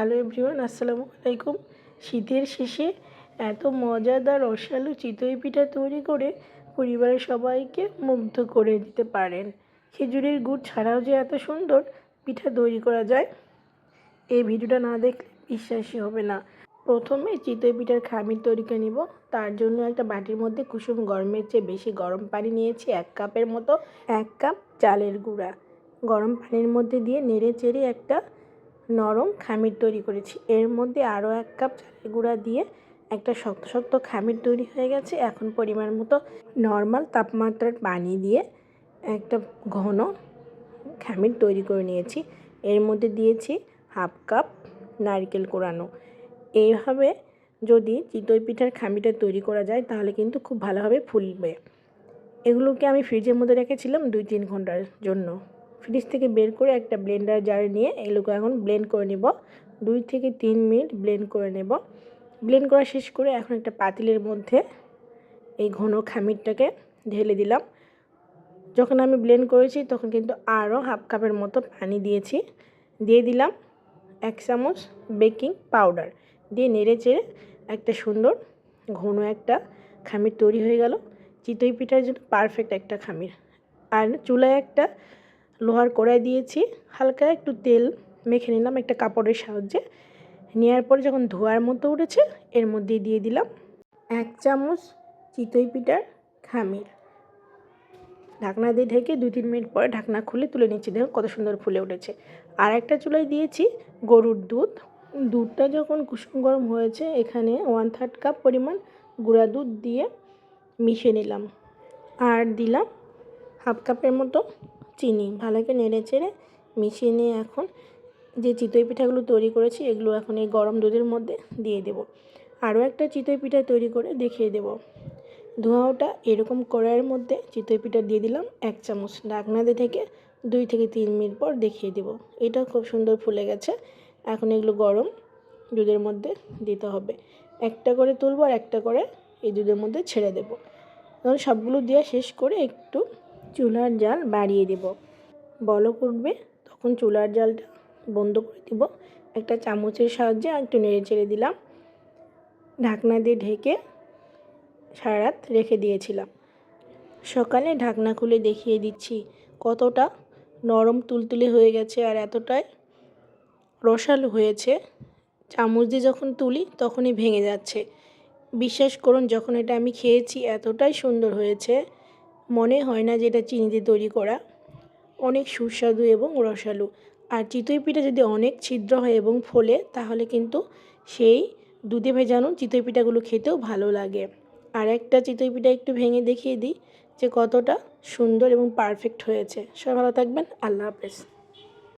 Hello everyone আসসালামু আলাইকুম শীতের শেষে এত মজাদার রসালো চিতই পিঠা তৈরি করে পরিবারের সবাইকে মুগ্ধ করে দিতে পারেন। খেজুরের গুড় ছাড়াও যে এত সুন্দর পিঠা তৈরি করা যায় এই ভিডিওটা না দেখলে বিশ্বাসই হবে না। প্রথমে চিতই পিঠার খামির তৈরি করে নিব। তার জন্য একটা বাটির মধ্যে কুসুম গরমের চেয়ে বেশি গরম পানি নিয়েছি এক কাপের মতো। এক কাপ চালের গুঁড়া। গরম পানির মধ্যে দিয়ে নেড়ে চেড়ে একটা নরম খামির তৈরি করেছি। এর মধ্যে আরও এক কাপ চালের গুঁড়া দিয়ে একটা শক্ত শক্ত খামির তৈরি হয়ে গেছে। এখন পরিমাণ মতো নর্মাল তাপমাত্রার পানি দিয়ে একটা ঘন খামির তৈরি করে নিয়েছি। এর মধ্যে দিয়েছি হাফ কাপ নারকেল কোরানো। এইভাবে যদি চিতই পিঠার খামিটা তৈরি করা যায়, তাহলে কিন্তু খুব ভালোভাবে ফুলবে। এগুলোকে আমি ফ্রিজের মধ্যে রেখেছিলাম দুই তিন ঘণ্টার জন্য। ফ্রিজ থেকে বের করে একটা ব্লেন্ডার জারে নিয়ে এগুলোকে এখন ব্লেন্ড করে নেব। দুই থেকে তিন মিনিট ব্লেন্ড করে নেব। ব্লেন্ড করা শেষ করে এখন একটা পাতিলের মধ্যে এই ঘন খামিরটাকে ঢেলে দিলাম। যখন আমি ব্লেন্ড করেছি তখন কিন্তু আরও হাফ কাপের মতো পানি দিয়েছি। দিয়ে দিলাম এক চামচ বেকিং পাউডার। দিয়ে নেড়ে চেড়ে একটা সুন্দর ঘন একটা খামির তৈরি হয়ে গেল। চিতই পিঠার জন্য পারফেক্ট একটা খামির। আর চুলায় একটা লোহার কড়াই দিয়েছি, হালকা একটু তেল মেখে নিলাম একটা কাপড়ের সাহায্যে। নেওয়ার পরে যখন ধোয়ার মতো উঠেছে, এর মধ্যে দিয়ে দিলাম এক চামচ চিতই পিঠার খামির। ঢাকনা দিয়ে ঢেকে দুই তিন মিনিট পরে ঢাকনা খুলে তুলে নিচ্ছি। দেখো কত সুন্দর ফুলে উঠেছে। আর একটা চুলায় দিয়েছি গরুর দুধ। দুধটা যখন কুসুম গরম হয়েছে, এখানে ওয়ান থার্ড কাপ পরিমাণ গুঁড়া দুধ দিয়ে মিশিয়ে নিলাম। আর দিলাম হাফ কাপের মতো চিনি, ভালো করে নেড়ে চেড়ে মিশিয়ে নিয়ে এখন যে চিতই পিঠাগুলো তৈরি করেছি, এগুলো এখন এই গরম দুধের মধ্যে দিয়ে দেব। আরও একটা চিতই পিঠা তৈরি করে দেখিয়ে দেব। ধোঁয়াটা এরকম কড়াইয়ের মধ্যে চিতই পিঠা দিয়ে দিলাম এক চামচ। ঢাকনা দিয়ে থেকে দুই থেকে তিন মিনিট পর দেখিয়ে দেব। এটা খুব সুন্দর ফুলে গেছে। এখন এগুলো গরম দুধের মধ্যে দিতে হবে। একটা করে তুলবো আর একটা করে এই দুধের মধ্যে ছেড়ে দেবো। তখন সবগুলো দেওয়া শেষ করে একটু চুলার জাল বাড়িয়ে দেব। বলক উঠবে, তখন চুলার জালটা বন্ধ করে দিব। একটা চামচের সাহায্যে একটু নেড়ে চেড়ে দিলাম। ঢাকনা দিয়ে ঢেকে সারা রাত রেখে দিয়েছিলাম। সকালে ঢাকনা খুলে দেখিয়ে দিচ্ছি, কতটা নরম তুলতুলে হয়ে গেছে আর এতটাই রসালো হয়েছে। চামচ দিয়ে যখন তুলি, তখনই ভেঙে যাচ্ছে। বিশ্বাস করুন, যখন এটা আমি খেয়েছি, এতটাই সুন্দর হয়েছে। মনে হয় না যে এটা চিনি দিয়ে তৈরি করা। অনেক সুস্বাদু এবং রসালো। আর চিতই পিঠা যদি অনেক ছিদ্র হয় এবং ফোলে, তাহলে কিন্তু সেই দুধে ভেজানো চিতই পিঠাগুলো খেতেও ভালো লাগে। আর একটা চিতই পিঠা একটু ভেঙে দেখিয়ে দিই যে কতটা সুন্দর এবং পারফেক্ট হয়েছে। সবাই ভালো থাকবেন। আল্লাহ হাফেজ।